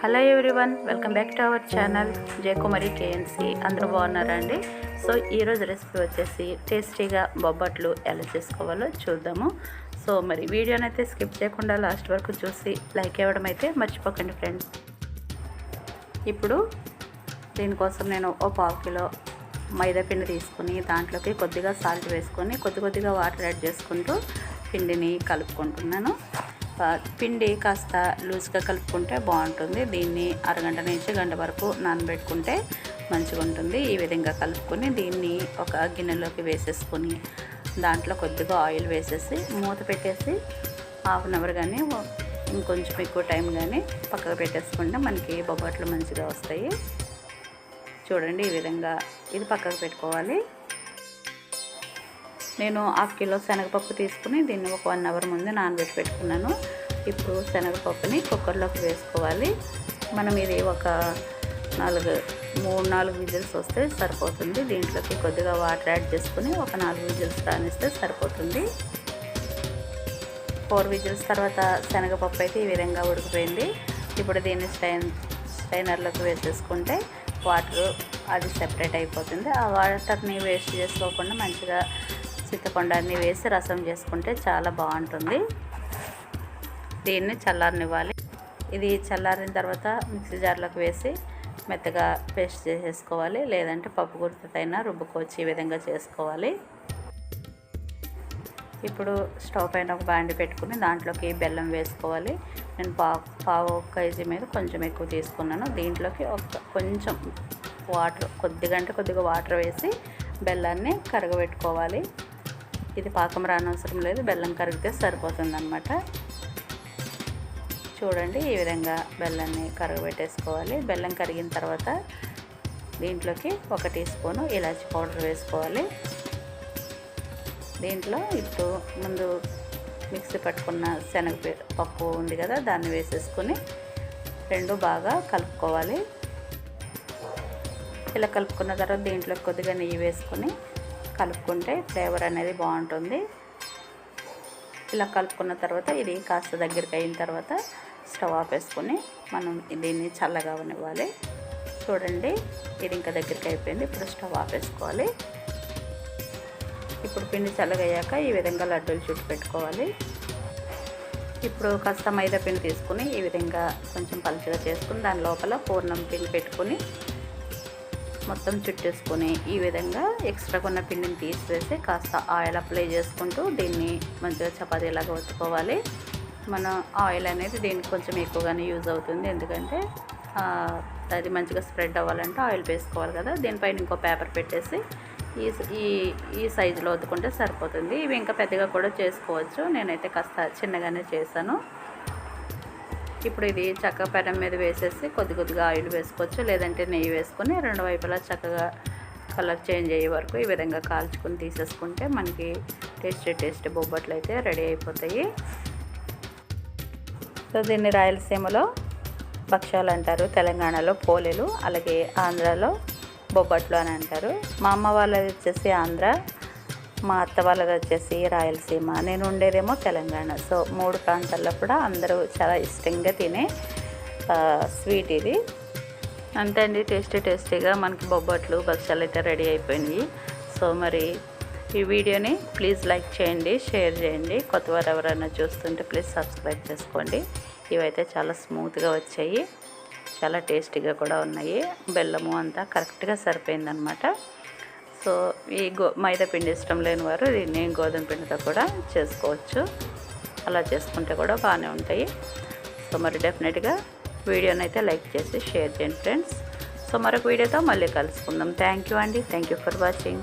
Hello everyone welcome back to our channel Jayakumari KNC. అందరూ బాగున్నారా అండి సో ఈరోజు రెసిపీ వచ్చేసి టేస్టీగా బొబ్బట్లు ఎలా చేసుకోవాలో చూద్దాము. సో మరి వీడియోని అయితే స్కిప్ చేయకుండా లాస్ట్ వరకు చూసి లైక్ ఇవ్వడం అయితే మర్చిపోకండి ఫ్రెండ్స్. ఇప్పుడు దీనికోసం నేను ఓ పావు కిలో మైదా పిండి తీసుకుని దాంట్లోకి కొద్దిగా సాల్ట్ వేసుకొని కొద్ది కొద్దిగా వాటర్ యాడ్ చేసుకుంటూ పిండిని కలుపుకుంటున్నాను. పిండి కాస్త లూజ్గా కలుపుకుంటే బాగుంటుంది. దీన్ని అరగంట నుంచి గంట వరకు నానబెట్టుకుంటే మంచిగా ఉంటుంది. ఈ విధంగా కలుపుకొని దీన్ని ఒక గిన్నెలోకి వేసేసుకొని దాంట్లో కొద్దిగా ఆయిల్ వేసేసి మూత పెట్టేసి హాఫ్ అన్ అవర్ కానీ ఇంకొంచెం ఎక్కువ టైం కానీ పక్కకు పెట్టేసుకుంటే మనకి బొబ్బట్లు మంచిగా వస్తాయి. చూడండి ఈ విధంగా ఇది పక్కకు పెట్టుకోవాలి. నేను హాఫ్ కిలో శనగపప్పు తీసుకుని దీన్ని ఒక వన్ అవర్ ముందు నానబెట్టి పెట్టుకున్నాను ఇప్పుడు శనగపప్పుని కుక్కర్లోకి వేసుకోవాలి. మనం ఇది ఒక నాలుగు మూడు నాలుగు విజిల్స్ వస్తే సరిపోతుంది. దీంట్లోకి కొద్దిగా వాటర్ యాడ్ చేసుకుని ఒక నాలుగు విజిల్స్ రానిస్తే సరిపోతుంది. ఫోర్ విజిల్స్ తర్వాత శనగపప్పు అయితే ఈ విధంగా ఉడికిపోయింది. ఇప్పుడు దీన్ని స్టైన్ స్టైనర్లోకి వేసేసుకుంటే వాటర్ అది సెపరేట్ అయిపోతుంది. ఆ వాటర్ని వేస్ట్ చేసుకోకుండా మంచిగా చింతపండాన్ని వేసి రసం చేసుకుంటే చాలా బాగుంటుంది. దీన్ని చల్లారనివ్వాలి. ఇది చల్లారిన తర్వాత మిక్సీ జార్లోకి వేసి మెత్తగా పేస్ట్ చేసేసుకోవాలి. లేదంటే పప్పు గుర్తుతైనా రుబ్బుకోవచ్చు ఈ విధంగా చేసుకోవాలి. ఇప్పుడు స్టవ్ పైన ఒక బాండి పెట్టుకుని దాంట్లోకి బెల్లం వేసుకోవాలి. నేను పావు పావు కేజీ మీద కొంచెం ఎక్కువ తీసుకున్నాను. దీంట్లోకి ఒక కొంచెం వాటర్ కొద్దిగా అంటే కొద్దిగా వాటర్ వేసి బెల్లాన్ని కరగబెట్టుకోవాలి. ఇది పాకం రానవసరం లేదు బెల్లం కరిగితే సరిపోతుంది చూడండి ఈ విధంగా బెల్లాన్ని కరగబెట్టేసుకోవాలి. బెల్లం కరిగిన తర్వాత దీంట్లోకి ఒక టీ స్పూను ఇలాచి పౌడర్ వేసుకోవాలి. దీంట్లో ఇప్పుడు ముందు మిక్సీ పట్టుకున్న శనగ పప్పు ఉంది కదా దాన్ని వేసేసుకొని రెండు బాగా కలుపుకోవాలి. ఇలా కలుపుకున్న తర్వాత దీంట్లో కొద్దిగా నెయ్యి వేసుకొని కలుపుకుంటే ఫ్లేవర్ అనేది బాగుంటుంది. ఇలా కలుపుకున్న తర్వాత ఇది కాస్త దగ్గరికి అయిన తర్వాత స్టవ్ ఆపేసుకొని మనం దీన్ని చల్లగా అవనివ్వాలి చూడండి ఇది ఇంకా దగ్గరికి అయిపోయింది. ఇప్పుడు స్టవ్ ఆపేసుకోవాలి. ఇప్పుడు పిండి చల్లగయ్యాక ఈ విధంగా లడ్డూలు చుట్టు పెట్టుకోవాలి. ఇప్పుడు కాస్త మైదా పిండి తీసుకుని ఈ విధంగా కొంచెం పలుచగా చేసుకుని దాని లోపల పూర్ణం పిండి పెట్టుకుని మొత్తం చుట్టేసుకొని ఈ విధంగా ఎక్స్ట్రా కొన్న పిండిని తీసివేసి కాస్త ఆయిల్ అప్లై చేసుకుంటూ దీన్ని మంచిగా చపాతీలాగా ఒత్తుకోవాలి. మన ఆయిల్ అనేది దీనికి కొంచెం ఎక్కువగానే యూజ్ అవుతుంది. ఎందుకంటే అది మంచిగా స్ప్రెడ్ అవ్వాలంటే ఆయిల్ వేసుకోవాలి కదా. దీనిపైన ఇంకో పేపర్ పెట్టేసి ఈ ఈ ఈ సైజులో వద్దుకుంటే సరిపోతుంది. ఇవి ఇంకా పెద్దగా కూడా చేసుకోవచ్చు. నేనైతే కాస్త చిన్నగానే చేశాను. ఇప్పుడు ఇది చక్క పెనం మీద వేసేసి కొద్ది కొద్దిగా ఆయిల్ వేసుకోవచ్చు. లేదంటే నెయ్యి వేసుకొని రెండు వైపులా చక్కగా కలర్ చేంజ్ అయ్యే వరకు ఈ విధంగా కాల్చుకొని తీసేసుకుంటే మనకి టేస్టీ టేస్టీ బొబ్బట్లు అయితే రెడీ అయిపోతాయి. సో దీన్ని రాయలసీమలో భక్ష్యాలు అంటారు తెలంగాణలో పోలేలు అలాగే ఆంధ్రాలో బొబ్బట్లు అని అంటారు. మా అమ్మ వాళ్ళది వచ్చేసి ఆంధ్ర మా అత్త వాళ్ళది వచ్చేసి రాయలసీమ నేను ఉండేదేమో తెలంగాణ. సో మూడు ప్రాంతాల్లో కూడా అందరూ చాలా ఇష్టంగా తినే స్వీట్ ఇది. అంతే అండి టేస్టీ టేస్టీగా మనకి బొబ్బట్లు భక్ష్యాలు అయితే రెడీ అయిపోయినాయి. సో మరి ఈ వీడియోని ప్లీజ్ లైక్ చేయండి షేర్ చేయండి. కొత్త వారు ఎవరైనా చూస్తుంటే ప్లీజ్ సబ్స్క్రైబ్ చేసుకోండి. ఇవైతే చాలా స్మూత్గా వచ్చాయి. చాలా టేస్టీగా కూడా ఉన్నాయి. బెల్లము అంతా కరెక్ట్గా సరిపోయిందనమాట సో ఈ గో మైదా పిండి ఇష్టం లేని వారు దీన్ని గోధుమ పిండితో కూడా చేసుకోవచ్చు. అలా చేసుకుంటే కూడా బాగానే ఉంటాయి. సో మరి డెఫినెట్గా వీడియోని అయితే లైక్ చేసి షేర్ చేయండి ఫ్రెండ్స్. సో మరొక వీడియోతో మళ్ళీ కలుసుకుందాం. థ్యాంక్ యూ అండి. Thank you for watching.